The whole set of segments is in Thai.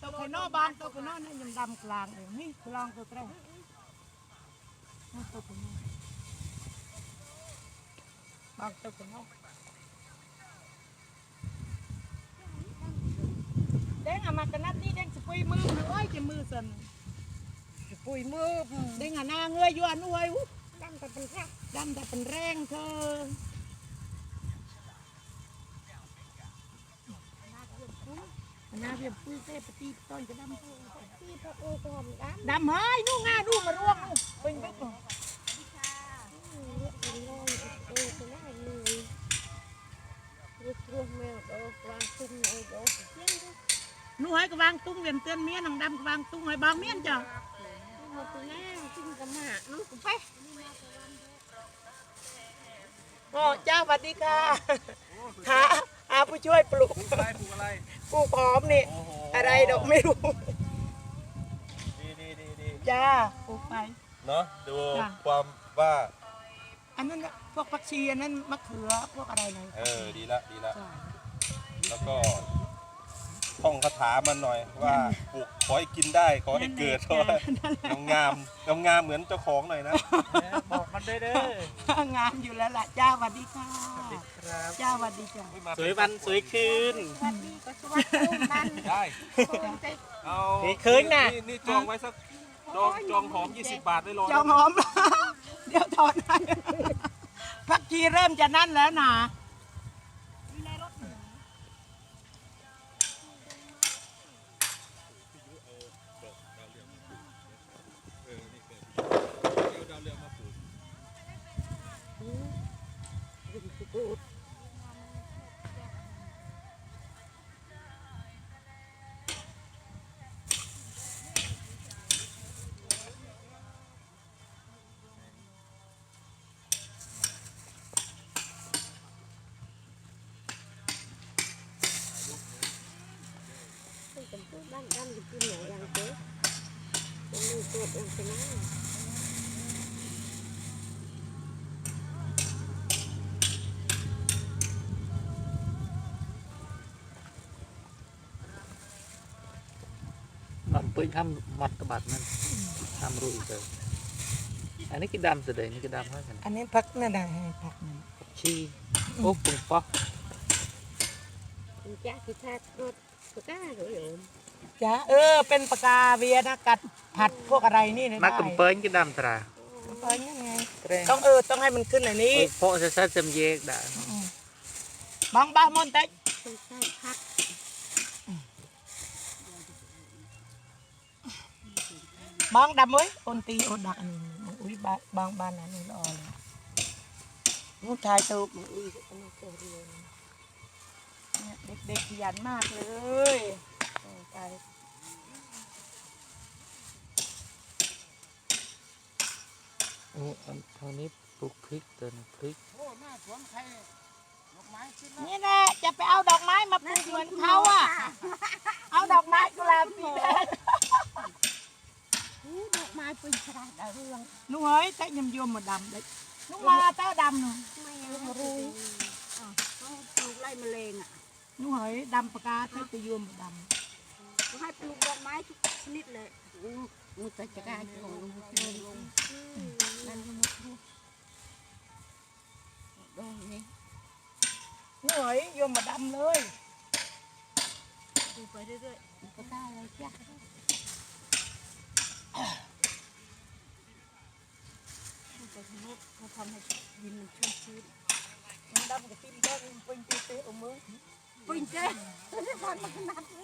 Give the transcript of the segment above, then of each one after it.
ตัวไข่นอบางตัวไข่นอนั่ยังดำกลางเองนี่กลางตัวแกตัวนอบางตัวไข่นอเด้งอามากระนัดนี่เด้งสปุยมือมันอ้อยจะมือสั่นปุยมือเด้งหน้าเงยยู่อันนู้นดันแต่เป็นแค่ดำแต่เป็นแรงเธอ น้าเพียบปุ้ยเต้ปฏิต้นจะดำที่พระโอ้กอมดันดำเฮ้ยนู่ง่านู่มาร่วงนู่นเป็นบิ๊กเลือดลอยโอ้ก็ได้เลยรถรถแมวโอ้กลางตุ้มโอ้โอ้เสียงดูนู่ให้กวางตุ้งเวียนเตือนเมียนางดำกวางตุ้งให้บางเมียนจ้ะหมดแล้วจิ้งกับหมาลูกไปโอ้จ้าสวัสดีค่ะหาหาผู้ช่วยปลูกอะไรปลูกอะไร ปลูกหอมนี่ โอ้โหอะไรดอกไม่รู้ ดีดีดีดีจ้าปลูกไป เนาะดูจ้ะ ความว่า อันนั้นน่ะพวกผักชีอันนั้นมะเขือพวกอะไรเลยเออ ดีละ ดีละ จ้าแล้วก็ ท่องคาถามันหน่อยว่าปลูกขอให้กินได้ขอให้เกิดเพราะว่างามงามงามๆเหมือนเจ้าของหน่อยนะ บอกมันได้เด้องามอยู่แล้วล่ะจ้าสวัสดีค่ะครับจ้าสวัสดีจ้าสวยวันสวยคืนสวัสดีก็สวัสดีนั่นได้โอ้ใจเอาเฮ้ยคืนน่ะนี่จองไว้สักจองจองหอม 20 บาทได้รอเจ้าหอม เดี๋ยวถอนให้ผักชีเริ่มจะนั่นแล้วนะ เป็นตู้บ้านดันกินหน่อยยังเจ๊เป็นมือตรวจยังเป็นนั่นมันเปื่อยทำมัดกระบัดมันทำรู้อีกเลยอันนี้กินดำสุดเลยนี่กินดำเท่ากันอันนี้ผักนั่นนะผักนั่นชีโอ้ปุ่งป๊อกจ้าคือชาติรถก็ได้หรือ จ้าเออ เป็นปากกาเวียนะกัดผัดพวกอะไรนี่เลยนักได้กำเปิ้ลกินดำตราเออยังไงเตรงต้องเออต้องให้มันขึ้นอันนี้โอ้โพะจะใช้เต็มเยกได้บางบ้ามอนเต็กต้องใช้พักบางดำเว้ยอนตีโอดักอันนี้อุ้ยบางบางบ้านนั้นนี่รอเลยลูกชายตูบอุ้ยอันนี้ตัวเดียวเนี่ยเด็กๆขยันมากเลย โอ้ตายโอ้อันเท่านี้ปลูกพริกตัวนึงพริกนี่แหละจะไปเอาดอกไม้มาปลูกเหมือนเขาอะ เอาดอกไม้กุหลาบสีแดงอู้ดอกไม้เป็นชราดาวเรืองนุ่งเอ้ยแต่ยำยมมาดำเลยนุ่งมาเต้าดำหนูไม่เอารู้อะเขาปลูกไล่แมลงอะนุ่งเอ้ยดำปากกาแต่ตะยมมาดเขา ให้ปลูกดอกไม้ทุกชนิดเลยอู้มุตจะกล้าจะของลุงลุงนั่นก็มุดทุกดอกนี้ำนุ่งเอ้ยยมมาดำเลยปลูกไปเรื่อยๆก็ได้เลยจ้ะปลูกไปทั้งหมดเขาทำให้ดินมันชุ่มชื้นมันดำกับติ้มแดงเป็นตีเตะเอามือปุ้ยเจ๊ได้ทานมาขนาดนี้ดับมันกินแล้ววับสิเอามันเปื่อยทำรูดกระบัดมันเอามัดได้เตินมาเปลี่ยน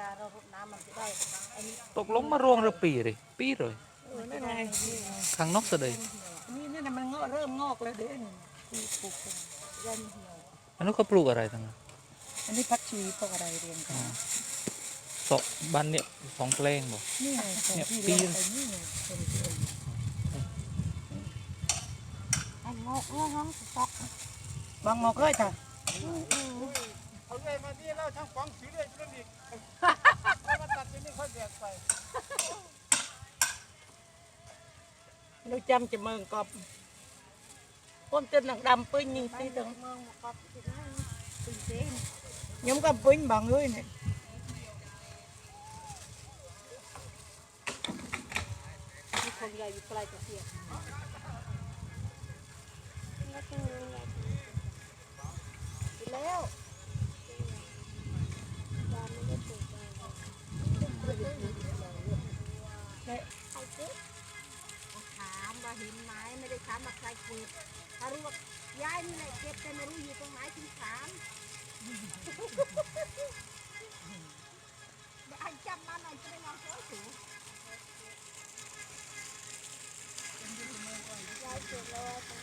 ลาเรารดน้ำมันจะได้อันนี้ตกลงมารวงระปีเลยปีเลยเออนั่นไงนี่ไงข้างนอกสุดเลยนี่นี่นะมันงอกเริ่มงอกแล้วเด้นี่ที่ปลูกกันยันเหี่ยวอันนั้นเขาปลูกอะไรทั้งนั้นอันนี้ผักชีพวกอะไรเรียงกันสสองบ้านเนี่ยสองแปลงบ่ นี่ไงเนี่ยที่ปีเรียนไปนี่ไงคนที่เรียนไอ้งอกงอกห้องสต๊อกบางงอกเอ้ยค่ะ เอาเลยมาที่เราช่างฟังสีเลยจุดอีกมาตัดที่นี่ค่อยแบกไปเราจำจะเมืองกอบคนเต้นหนังดำปืนยิงตีตึงเมืองมากอบติดนั่งตื่นเต้น nhóm กับปืน bằng người này มีคนใหญ่อยู่ไกลจากเสียกินแล้ว ว่าเห็นไม้ไม่ได้ถามว่าใครเก็บถ้ารู้ว่ายายนี่แหละเก็บแต่ไม่รู้อยู่ตรงไหนถึงถามไอ้จำมาหน่อยจะได้ลองเจอสูยายเก็บเลย